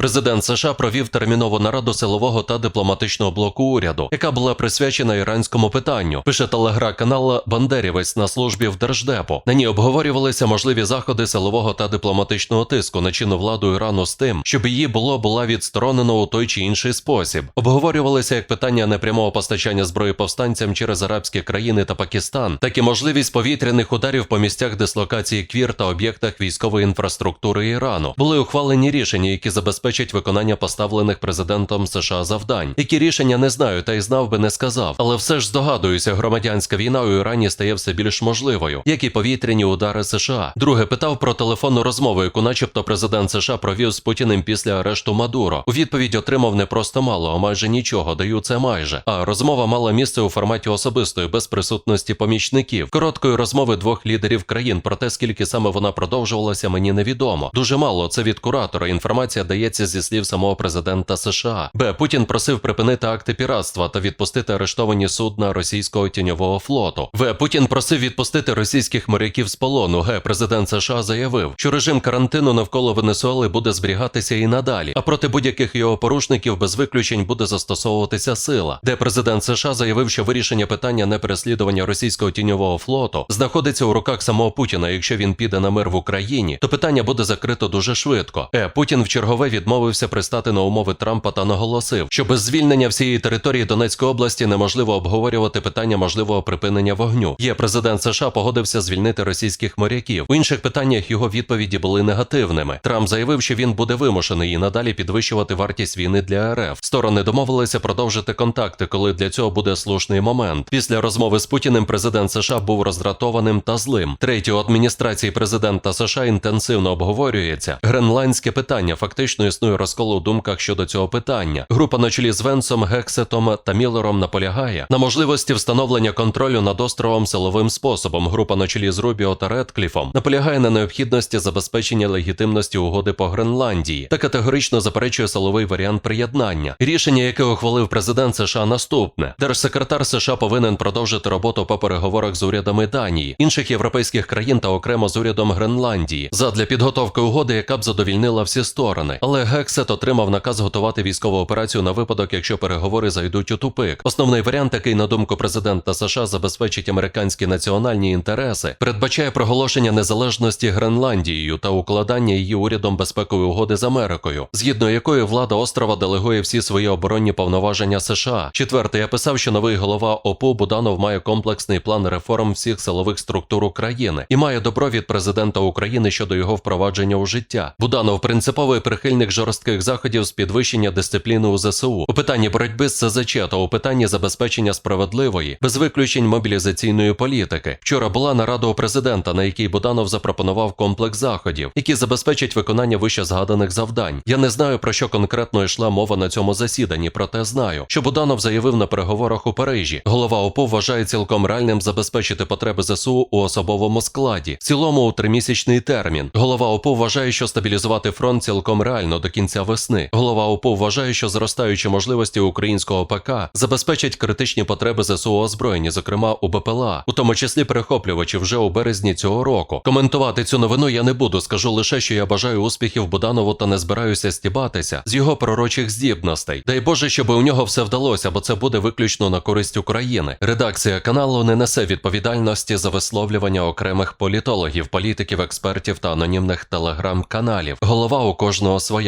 Президент США провів термінову нараду силового та дипломатичного блоку уряду, яка була присвячена іранському питанню. Пише телеграм-канал Бандерівець на службі в Держдепу. На ній обговорювалися можливі заходи силового та дипломатичного тиску на чинну владу Ірану з тим, щоб її було була відсторонено у той чи інший спосіб. Обговорювалися як питання непрямого постачання зброї повстанцям через арабські країни та Пакистан, так і можливість повітряних ударів по місцях дислокації квір та об'єктах військової інфраструктури Ірану. Були ухвалені рішення, які забезпечать виконання поставлених президентом США завдань. Які рішення не знаю, та й знав би не сказав, але все ж здогадуюся, громадянська війна у Ірані стає все більш можливою, як і повітряні удари США. Друге питав про телефонну розмову, яку, начебто, президент США провів з Путіним після арешту Мадуро. У відповідь отримав не просто мало, а майже нічого. Даю це майже. А розмова мала місце у форматі особистої, без присутності помічників. Короткої розмови двох лідерів країн. Про те, скільки саме вона продовжувалася, мені невідомо. Дуже мало. Це від куратора. Інформація дається зі слів самого президента США. Б. Путін просив припинити акти піратства та відпустити арештовані судна російського тіньового флоту. В. Путін просив відпустити російських моряків з полону. Г. Президент США заявив, що режим карантину навколо Венесуели буде зберігатися і надалі, а проти будь-яких його порушників без виключень буде застосовуватися сила. Де президент США заявив, що вирішення питання непереслідування російського тіньового флоту знаходиться у руках самого Путіна. Якщо він піде на мир в Україні, то питання буде закрито дуже швидко. Е. Путін в чергове відмовився пристати на умови Трампа та наголосив, що без звільнення всієї території Донецької області неможливо обговорювати питання можливого припинення вогню. Є президент США погодився звільнити російських моряків. У інших питаннях його відповіді були негативними. Трамп заявив, що він буде вимушений і надалі підвищувати вартість війни для РФ. Сторони домовилися продовжити контакти, коли для цього буде слушний момент. Після розмови з Путіним президент США був роздратованим та злим. Третє, у адміністрації президента США інтенсивно обговорюється гренландське питання. Фактично існує розкол у думках щодо цього питання. Група на чолі з Венсом, Гексетом та Міллером наполягає на можливості встановлення контролю над островом силовим способом. Група на чолі з Рубіо та Редкліфом наполягає на необхідності забезпечення легітимності угоди по Гренландії та категорично заперечує силовий варіант приєднання. Рішення, яке ухвалив президент США, наступне: держсекретар США повинен продовжити роботу по переговорах з урядами Данії, інших європейських країн та окремо з урядом Гренландії задля підготовки угоди, яка б задовільнила всі сторони. Але Гексет отримав наказ готувати військову операцію на випадок, якщо переговори зайдуть у тупик. Основний варіант, який на думку президента США забезпечить американські національні інтереси, передбачає проголошення незалежності Гренландією та укладання її урядом безпекової угоди з Америкою, згідно якої влада острова делегує всі свої оборонні повноваження США. Четверте, я писав, що новий голова ОПУ Буданов має комплексний план реформ всіх силових структур України і має добро від президента України щодо його впровадження у життя. Буданов принциповий прихильник жорстких заходів з підвищення дисципліни у ЗСУ у питанні боротьби з СЗЧ та у питанні забезпечення справедливої, без виключень мобілізаційної політики. Вчора була нарада у президента, на якій Буданов запропонував комплекс заходів, які забезпечать виконання вище згаданих завдань. Я не знаю про що конкретно йшла мова на цьому засіданні, проте знаю, що Буданов заявив на переговорах у Парижі. Голова ОПУ вважає цілком реальним забезпечити потреби ЗСУ у особовому складі, в цілому у тримісячний термін. Голова ОПУ вважає, що стабілізувати фронт цілком реально до кінця весни. Голова ОПУ вважає, що зростаючі можливості українського ПК забезпечать критичні потреби ЗСУ озброєнні, зокрема у БПЛА, у тому числі перехоплювачі вже у березні цього року. Коментувати цю новину я не буду. Скажу лише, що я бажаю успіхів Буданову та не збираюся стібатися з його пророчих здібностей. Дай Боже, щоб у нього все вдалося, бо це буде виключно на користь України. Редакція каналу не несе відповідальності за висловлювання окремих політологів, політиків, експертів та анонімних телеграм-каналів. Голова у кожного своя